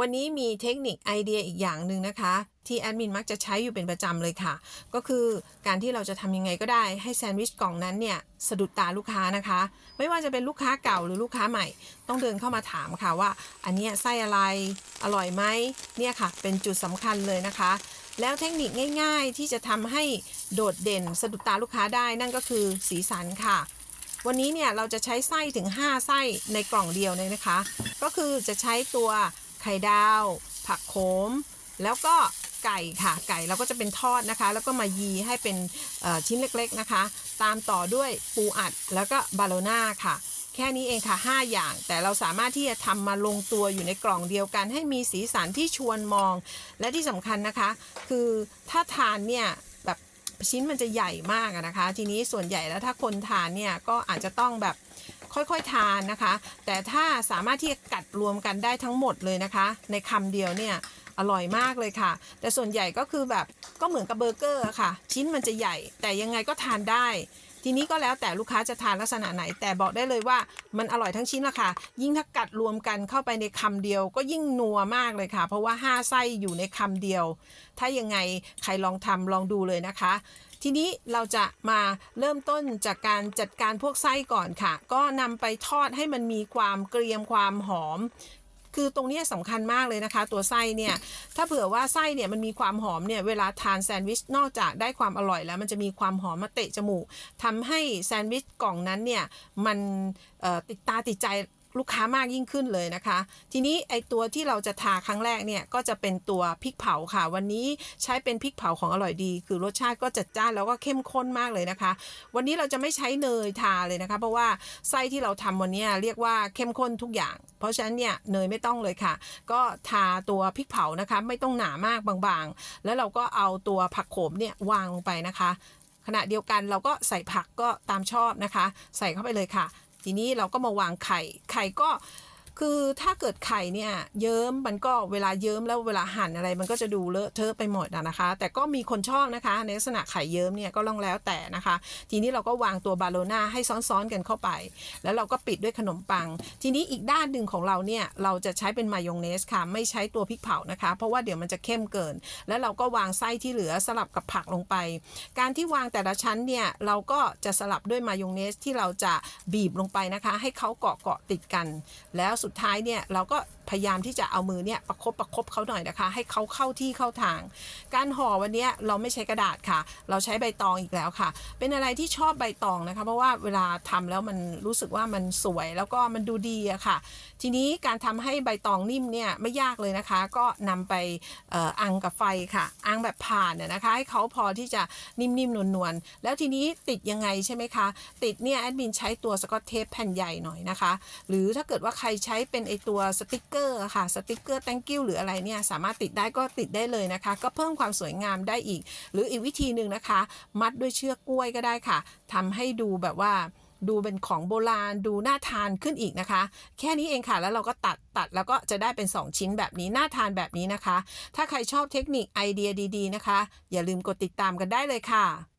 วันนี้มีเทคนิคไอเดียอีกอย่างหนึ่งนะคะ ที่แอดมินมักจะใช้อยู่เป็นประจำเลยค่ะ ก็คือการที่เราจะทำยังไงก็ได้ให้แซนด์วิชกล่องนั้นเนี่ยสะดุดตาลูกค้านะคะ ไม่ว่าจะเป็นลูกค้าเก่าหรือลูกค้าใหม่ ต้องเดินเข้ามาถามค่ะว่า อันนี้ไส้อะไรอร่อยไหมเนี่ยค่ะ เป็นจุดสำคัญเลยนะคะ แล้วเทคนิคง่าย ๆ ที่จะทำให้โดดเด่นสะดุดตาลูกค้าได้นั่นก็คือสีสันค่ะวันนี้เนี่ยเราจะใช้ไส้ถึง 5 ไส้ในกล่องเดียวเลยนะคะ ก็คือจะใช้ตัว ไข่ดาว ผักโขม แล้วก็ไก่ค่ะไก่เราก็จะเป็นทอดนะคะ แล้วก็มายีให้เป็นชิ้นเล็กๆนะคะ ตามต่อด้วยปูอัดแล้วก็บาโลน่าค่ะ แค่นี้เองค่ะ 5 อย่าง แต่เราสามารถที่จะทำมาลงตัวอยู่ในกล่องเดียวกัน ให้มีสีสันที่ชวนมอง และที่สำคัญนะคะ คือถ้าทานเนี่ยแบบชิ้นมันจะใหญ่มากนะคะ ทีนี้ส่วนใหญ่แล้วถ้าคนทานเนี่ยก็อาจจะต้องแบบ ค่อยๆทานนะคะ แต่ถ้าสามารถที่จะกัดรวมกันได้ทั้งหมดเลยนะคะ ในคำเดียวเนี่ยอร่อยมากเลยค่ะ แต่ส่วนใหญ่ก็คือแบบก็เหมือนกับเบอร์เกอร์ค่ะ ชิ้นมันจะใหญ่ แต่ยังไงก็ทานได้ ทีนี้ก็แล้วแต่ลูกค้าจะทานลักษณะไหน แต่บอกได้เลยว่ามันอร่อยทั้งชิ้นละค่ะ ยิ่งถ้ากัดรวมกันเข้าไปในคำเดียว ก็ยิ่งนัวมากเลยค่ะ เพราะว่า 5 ไส้อยู่ในคำเดียว ถ้ายังไงใครลองทำลองดูเลยนะคะ ทีนี้เราจะมาเริ่มต้นจากการจัดการพวกไส้ก่อนค่ะ ก็นำไปทอดให้มันมีความเกรียมความหอมคือตรงนี้ยสำคัญมากเลยนะคะ ตัวไส้เนี่ยถ้าเผื่อว่าไส้เนี่ยมันมีความหอมเนี่ยเวลาทานแซนด์วิชนอกจากได้ความอร่อยแล้ว มันจะมีความหอมมาเตะจมูกทำให้แซนด์วิชกล่องนั้นเนี่ยมันติดตาติดใจ ลูกค้ามากยิ่งขึ้นเลยนะคะ ทีนี้ไอตัวที่เราจะทาครั้งแรกเนี่ยก็จะเป็นตัวพริกเผาค่ะ วันนี้ใช้เป็นพริกเผาของอร่อยดี คือรสชาติก็จัดจ้านแล้วก็เข้มข้นมากเลยนะคะ วันนี้เราจะไม่ใช้เนยทาเลยนะคะ เพราะว่าไส้ที่เราทำวันนี้เรียกว่าเข้มข้นทุกอย่าง เพราะฉะนั้นเนี่ยเนยไม่ต้องเลยค่ะ ก็ทาตัวพริกเผานะคะ ไม่ต้องหนามากบางๆ แล้วเราก็เอาตัวผักโขมเนี่ยวางลงไปนะคะขณะเดียวกันเราก็ใส่ผักก็ตามชอบนะคะ ใส่เข้าไปเลยค่ะ ทีนี้เราก็มาวางไข่ ไข่ก็ คือถ้าเกิดไข่เนี่ยเยิ้มมันก็เวลาเยิ้มแล้วเวลาหั่นอะไรมันก็จะดูเลอะเทอะไปหมดนะคะ แต่ก็มีคนชอบนะคะ ในลักษณะไข่เยิ้มเนี่ยก็ลองแล้วแต่นะคะ ทีนี้เราก็วางตัวบาโลน่าให้ซ้อนๆกันเข้าไป แล้วเราก็ปิดด้วยขนมปัง ทีนี้อีกด้านหนึ่งของเราเนี่ยเราจะใช้เป็นมายองเนสค่ะ ไม่ใช้ตัวพริกเผานะคะ เพราะว่าเดี๋ยวมันจะเข้มเกิน แล้วเราก็วางไส้ที่เหลือสลับกับผักลงไป การที่วางแต่ละชั้นเนี่ยเราก็จะสลับด้วยมายองเนสที่เราจะบีบลงไปนะคะ ให้เขาเกาะเกาะติดกันแล้วสุดท้ายเนี่ยเราก็พยายามที่จะเอามือเนี่ยประคบประคบเขาหน่อยนะคะ ให้เขาเข้าที่เข้าทาง การห่อวันนี้เราไม่ใช้กระดาษค่ะ เราใช้ใบตองอีกแล้วค่ะ เป็นอะไรที่ชอบใบตองนะคะ เพราะว่าเวลาทำแล้วมันรู้สึกว่ามันสวยแล้วก็มันดูดีอะค่ะ ทีนี้การทำให้ใบตองนิ่มเนี่ยไม่ยากเลยนะคะ ก็นำไปอ่ออังกับไฟค่ะ อังแบบผ่านเนี่ยนะคะ ให้เขาพอที่จะนิ่มๆนวลๆแล้วทีนี้ติดยังไงใช่ไหมคะ ติดเนี่ยแอดมินใช้ตัวสกอตเทปแผ่นใหญ่หน่อยนะคะ หรือถ้าเกิดว่าใครใช้้เป็นไอตัวสติกเกอร์ค่ะสติกเกอร์ thank you หรืออะไรเนี่ยสามารถติดได้ก็ติดได้เลยนะคะ ก็เพิ่มความสวยงามได้อีก หรืออีกวิธีหนึ่งนะคะ มัดด้วยเชือกกล้วยก็ได้ค่ะทำให้ดูแบบว่าดูเป็นของโบราณดูน่าทานขึ้นอีกนะคะ แค่นี้เองค่ะ แล้วเราก็ตัดตัดแล้วก็จะได้เป็น 2 ชิ้นแบบนี้น่าทานแบบนี้นะคะ ถ้าใครชอบเทคนิคไอเดียดี ๆ นะคะ อย่าลืมกดติดตามกันได้เลยค่ะ